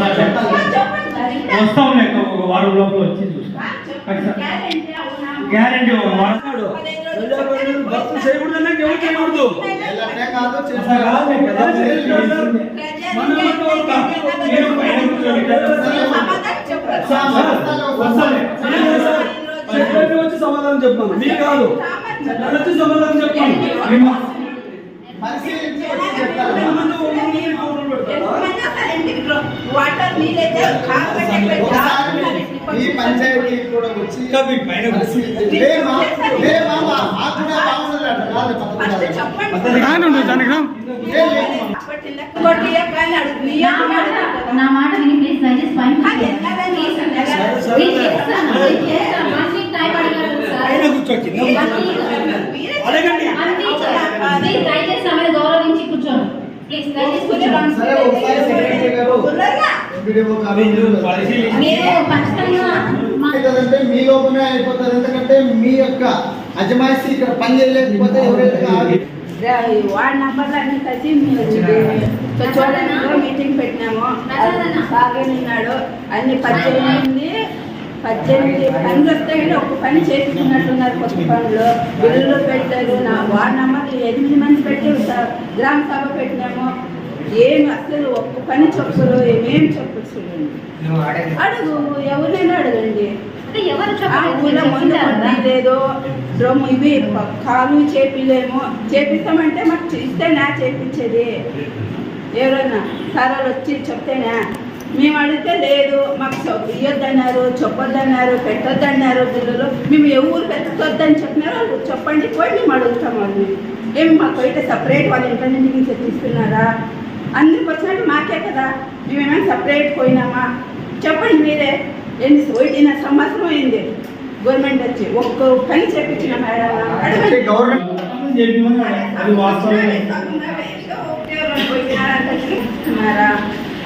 Sir. చెప్పండి sir. ఇంకా వస్తాం లేక ఒక వారం లోపల వచ్చి చూస్తాం. గ్యారెంటీ ఒక వారం. వచ్చి సమాధానం చెప్పాను మీ కాదు. నన్ను వచ్చి సమాధానం చెప్పాను మేము ఎంతమంది ఊరు ఊరు ఊరు పెడతారా? ఎంతమంది వస్తారు ఇంటికి రో- వాటర్ నీళ్ళైతే కాలు పెట్టే ఒకసారి ఈ పంచాయతీ కూడా వచ్చి ఇంకా మీ పైన కూర్చో. లే మా- లే మామ, మాకు కూడా మా లోపమే అయిపోతుంది ఎందుకంటే మీ యొక్క అజమాయిషి ఇక్కడ పని చేయలేకపోతే ఎవరైతే వార్డ్ నంబర్లు అన్ని కలిసి చూడండి మీటింగ్ పెట్టినాము. సాగే నిన్నాడు అన్ని పద్దెనిమిది పద్దెనిమిది పనులు వస్తాయండి ఒక్క పని చేస్తున్నట్టున్నారు కొత్త పనులు. బిల్లులు పెట్టారు నా వార్డ్ నంబర్లు ఎనిమిది మంది పెట్టి గ్రామ సభ పెట్టినాము ఏమి అసలు ఒక్క పని చెప్పులు ఏమేమి చెప్పులు చూడండి. అడుగు ఎవరినైనా అడగండి. చెప్పారు? లేదు డ్రమ్ ఇవి కాలు చేపిలేము చేపిస్తామంటే మాకు ఇస్తే నా చేపించేది? ఎవరన్నా సారాలు వచ్చి చెప్తేనా? మేము అడిగితే లేదు మాకు ఇయ్యొద్దన్నారు చెప్పొద్దన్నారు పెట్టొద్దన్నారు బిల్లులు. మేము ఎవరు పెట్టొద్దని చెప్పినారో వాళ్ళు చెప్పండి పోయి మేము అడుగుతాం వాళ్ళని. ఏమి మాకు అయితే సపరేట్ వాళ్ళ ఇంటి నుంచి తెప్పిస్తున్నారా అందరికి వచ్చినట్టు మాకే కదా. మేమేమైనా సపరేట్ పోయినామా? చెప్పండి మీరే. ఎన్ని పోయిన సంవత్సరం అయింది. గవర్నమెంట్ వచ్చి ఒక్క పని చేపించిన మేడం. గవర్నమెంట్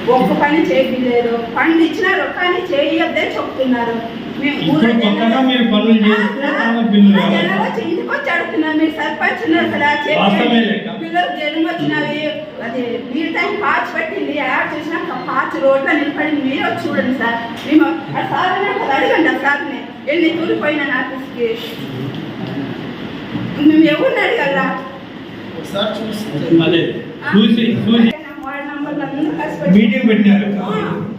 ఒక్క పని చేయలేదు పండ్లు ఇచ్చినారు కానీ చేయొద్దని చెప్తున్నారు. మేము ఊళ్ళో పనులు ఇంటికి వచ్చి మీరు సర్పంచ్ ఉన్నారు కదా. పిల్లలు వచ్చినవి. అది మీరు టైం పాచి పెట్టింది. యాడ్ చేసినాక పాచి రోడ్లో మీరు వచ్చి చూడండి సార్. మేము ఆ సార్ అడగండి సార్ని. ఆఫీస్కి మేము ఎవరిని చూసి అదే చూసి చూసి వార్డ్ నంబర్లు అందరూ కలిసి పెట్టి- మీటింగ్ పెట్టినారు. ఆ,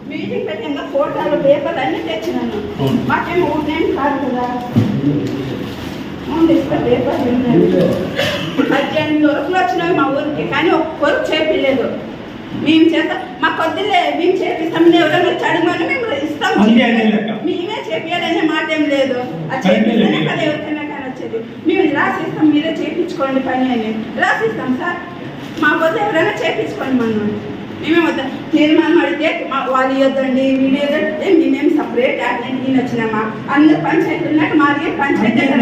మీటింగ్ పెట్టాక ఫోటోలు పేపర్లు అన్ని తెచ్చినాను. మాకేమో ఊరినేం కాదు కదా. ఉన్నాయి పద్దెనిమిది వరకులు వచ్చినాయి మా ఊరికి కానీ ఒక్క వరకు చేపిలేదు. మేము చేత మా కొద్దిలే మేము చేపిస్తాం ఎవరైనా వచ్చి అడగమని మేము ఇస్తాం. మేమే చేపియాలనే మాట ఏం లేదు. అది చేపిస్తేనే. కదా ఎవరికైనా కానీ వచ్చేది. మేము రాసిస్తాం మీరే చేయించుకోండి పని అని. రాసిస్తాం సార్. మా వద్ద ఎవరైనా చేయించుకోండి మనం మేమే వద్ద తీర్మానం అడిగితే మా వాళ్ళు ఇవ్వద్దండి వీళ్ళు ఇవ్వద్దండి మేమేం సపరేట్ యాక్సిడెంట్ వచ్చినామా? అందరు పంచాయతీ ఉన్నట్టు మాది పంచాయతీ ఏం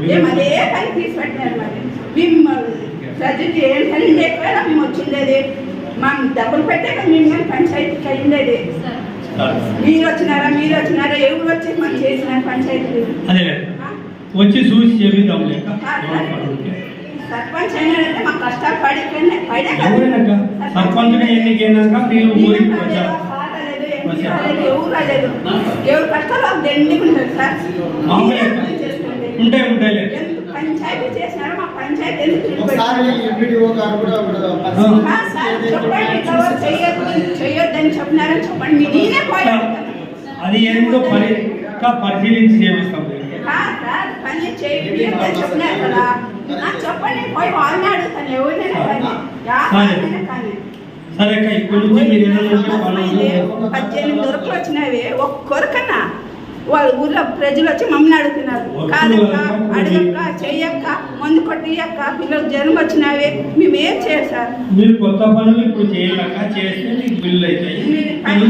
బిల్లు. అదే పని తీసి పెట్టినారు మరి మేము ప్రజెంట్ ఏం పని లేకపోయినా మేము వచ్చిండేది మా డబ్బులు పెట్టాక మేము కానీ పంచాయతీకి అయిండేది. మీరు వచ్చినారా మీరు వచ్చినారా ఎవరు వచ్చి మనం చేసిన పంచాయతీ అదే వచ్చి చూసి చేపిద్దాం లేక సర్పంచ్ అయినాడంటే మా కష్టాలు పడి పడే సర్పంచ్గా ఎన్నికైనాక మీరు ఊరికి వచ్చారు. ఎవరు కష్టాలు వాళ్ళు దండికుంటారు సార్. ఉంటాయి ఎందుకు పంచాయతీ చేసినారో మా పంచాయతీ చెయ్యొద్దని చెప్పినారని చెప్పండి. నేనే పోయి అడుగుతాను. అది ఏందో పరి పరిశీలించి చేపిస్తాం పని చేయొద్దని చెప్పినారు కదా. చెప్పండి పోయి వాళ్ళని అడుగుతాను ఎవరినైనా కానీ. సరే పద్దెనిమిది వరకు వచ్చినవి ఒక్కొరకన్నా వాళ్ళ ఊర్లో ప్రజలు వచ్చి మమ్మల్ని అడుగుతున్నారు. కాదక్క అడగక్క చెయ్యక్క మందు కొట్టియక్క పిల్లలకు జ్వరం వచ్చినవి మేము ఏం చేయాలి సార్. మీరు కొత్త పనులు ఇప్పుడు చేయలేక చేస్తే మీకు బిల్లు అవుతాయి. మీరు పనులు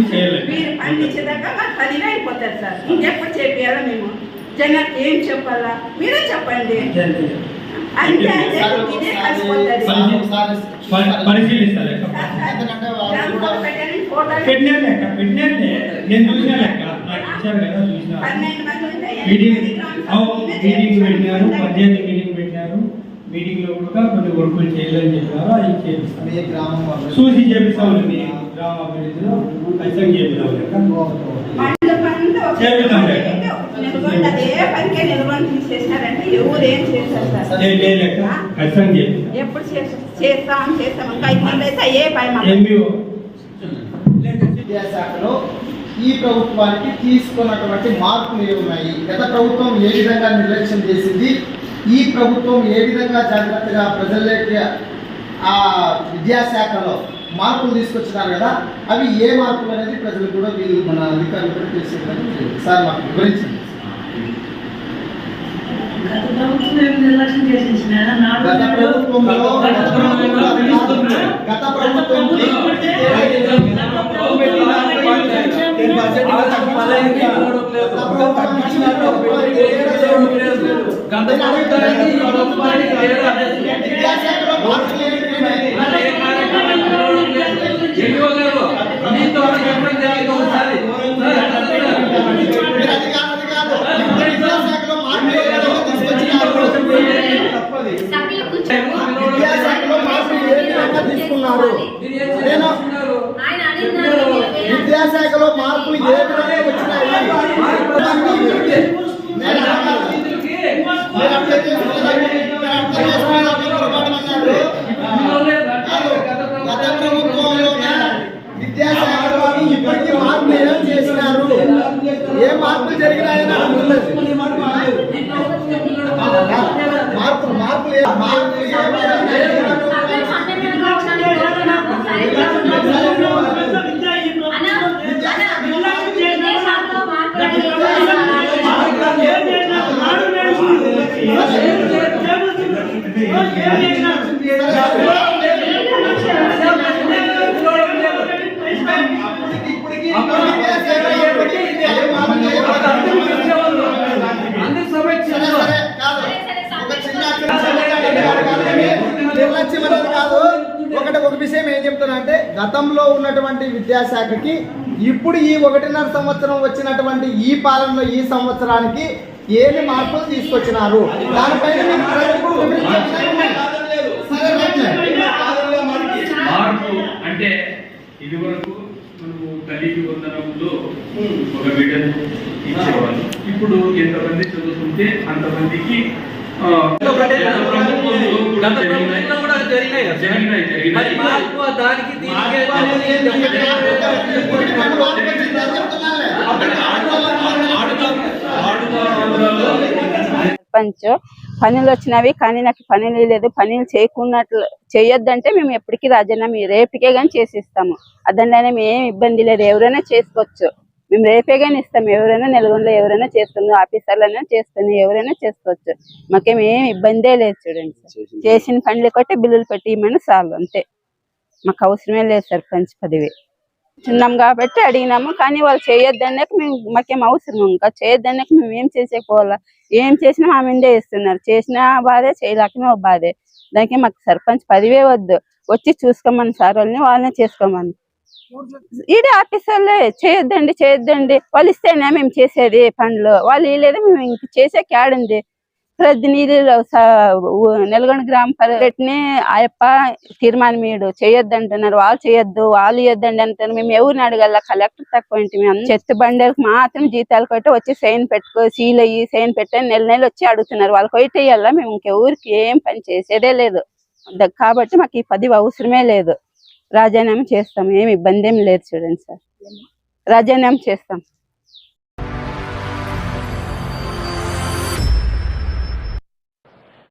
పని ఇచ్చేదాకా మాకు పదిగా అయిపోతారు సార్. ఇంకెప్పుడు చేపియాలా మేము? జనానికి ఏం చెప్పాలా? మీరే చెప్పండి. అంతే అంతే ఇదే పరి- పరిశీలిస్తారు పెట్టినా లెక్క పెట్టినా నేను చూసిన లెక్క నాకు ఇచ్చారు కదా చూసిన. Meeting meeting. పెట్టినారు పద్దెనిమిది మీటింగ్ పెట్టినారు. మీటింగ్లో కూడా కొన్ని వర్కులు చేయాలని చెప్పారు అవి చేపిస్తాం. మీ గ్రామం వాళ్ళు చూసి చేపిస్తాం మీ గ్రామ అభివృద్ధిలో ఖచ్చితంగా చేపిస్తాం లెక్క మండల పనులు ఒక- చేపిద్దాం లెక్క. నిలబడి అదే పనికే నిలబడి తీసేసినారంటే ఎవరు ఏం చేస్తారు సార్? లే- లే లెక్క ఖచ్చితంగా ఎప్పుడు చేస్తాం చేస్తాం చేస్తాం ఇంకా ఐదు మంది అయితే. ఎంబీఓ విద్యాశాఖలో ఈ ప్రభుత్వానికి తీసుకున్నటువంటి మార్పులు ఏమున్నాయి గత ప్రభుత్వం ఏ విధంగా నిర్లక్ష్యం చేసింది? ఈ ప్రభుత్వం ఏ విధంగా జాగ్రత్తగా ప్రజల్లోకి ఆ విద్యాశాఖలో మార్పులు తీసుకొచ్చినారు కదా అవి ఏ మార్పులు అనేది ప్రజలు కూడా వీళ్ళు మన అధికారులు కూడా తెలిసేదని సార్ మాకు వివరించండి. గత ప్రభుత్వం నిర్లక్ష్యం చేసేసినారా? గత ప్రభుత్వంలో గత ప్రభుత్వం గత ప్రభుత్వంకి విద్యాశాఖలో మార్పులు ఏంటి? మీరు అది కాదు, అది కాదు. ఇప్పుడు విద్యాశాఖలో మార్పులు ఏ విధంగా తీసుకొచ్చినారు? సభ్యులు కూర్చోండి. విద్యాశాఖలో మార్పులు ఏ విధంగా తీసుకున్నారు? నేను విద్యాశాఖలో మార్పులు ఏ విధంగా వచ్చినాయి? గత ఇప్పటికీ మార్పులు ఏం చేసినారు ఏ మార్పులు జరిగినాయని మార్పులు మార్పులు ఏ- మార్పులు ఏ విధంగా జరిగినారు? సభ్యులు సండే మీద కూర్చొని కోరుతున్నాము. సరిగ్గా ఉన్నాము. అన్న, అన్న, విదేశాల్లో మార్పులు సరే, సరే, కాదు. ఒక చిన్న నిర్లక్ష్యం అనేది కాదు ఒకటి ఒక విషయం ఏం చెప్తున్నా అంటే గతంలో ఉన్నటువంటి విద్యాశాఖకి ఇప్పుడు ఈ ఒకటిన్నర సంవత్సరం వచ్చినటువంటి ఈ పాలనలో ఈ సంవత్సరానికి ఏమి మార్పులు తీసుకొచ్చినారు? దానిపైన. మార్పు అంటే ఇది వరకు మనము తల్లికి వందనంలో ఒక బిడ్డను ఇచ్చేవాళ్ళు. ఇప్పుడు ఎంతమంది చదువుతుంటే అంతమందికి ప్రభుత్వంలో కూడా జరిగినాయి. మరి మార్పు దానికి పనులు వచ్చినవి కానీ నాకు పనులు లేదు. పనులు చేయకున్నట్లు చేయొద్దంటే మేము ఎప్పటికీ రాజీనామా రేపుకే కానీ చేసిస్తాము. అదంలోనే మేము ఏం ఇబ్బంది లేదు. ఎవరైనా చేసుకోవచ్చు. మేము రేపే కానీ ఇస్తాం. ఎవరైనా నెలగొండలో ఎవరైనా చేసుకుందాం ఆఫీసర్లైనా చేసుకుని ఎవరైనా చేసుకోవచ్చు. మాకేం ఏం ఇబ్బందే లేదు చూడండి చేసిన పనులు కొట్టి బిల్లులు పెట్టి ఇవ్వమని చాలు అంతే. మాకు అవసరమే లేదు సర్పంచ్ పదవి. చిన్నాం కాబట్టి అడిగినాము. కానీ వాళ్ళు చేయొద్దన్నాక మేము మాకేం అవసరం ఇంకా. చేయొద్దన్నాక మేము ఏం చేసేకోవాలా? ఏం చేసినా మా మీదే ఇస్తున్నారు చేసినా బాధే చేయలేకనే ఒక బాధే. దానికి మాకు సర్పంచ్ పదివే వద్దు. వచ్చి చూసుకోమని సార్ వాళ్ళని వాళ్ళనే చేసుకోమని. ఈడే ఆఫీసర్లే చేయొద్దండి చేయొద్దండి. వాళ్ళు ఇస్తేనే మేము చేసేది పనులు. వాళ్ళు ఇవ్వలేదు మేము ఇంక చేసే క్యాడుంది ప్రతినిధి నెలగొండ గ్రామ పరిషత్ని ఆయప్ప తీర్మానం మీడు చేయొద్దు చేయొద్దంటున్నారు. వాళ్ళు చేయొద్దు వాళ్ళు ఇవ్వద్దండి అంటారు మేము ఎవరిని అడగల? కలెక్టర్ తక్కువ ఏంటి మేము చెత్త బండలకు మాత్రం జీతాలు కొట్టి వచ్చి సైన్ పెట్టుకో సీల్ అయ్యి సైన్ పెట్టని నెల నెల వచ్చి అడుగుతున్నారు. వాళ్ళు కొట్టేయాల మేము ఇంకెవరికి ఏం పని చేసేదే లేదు. కాబట్టి మాకు ఈ పది అవసరమే లేదు. రాజీనామా చేస్తాం. ఏమి ఇబ్బంది ఏం లేదు చూడండి సార్. రాజీనామా చేస్తాం.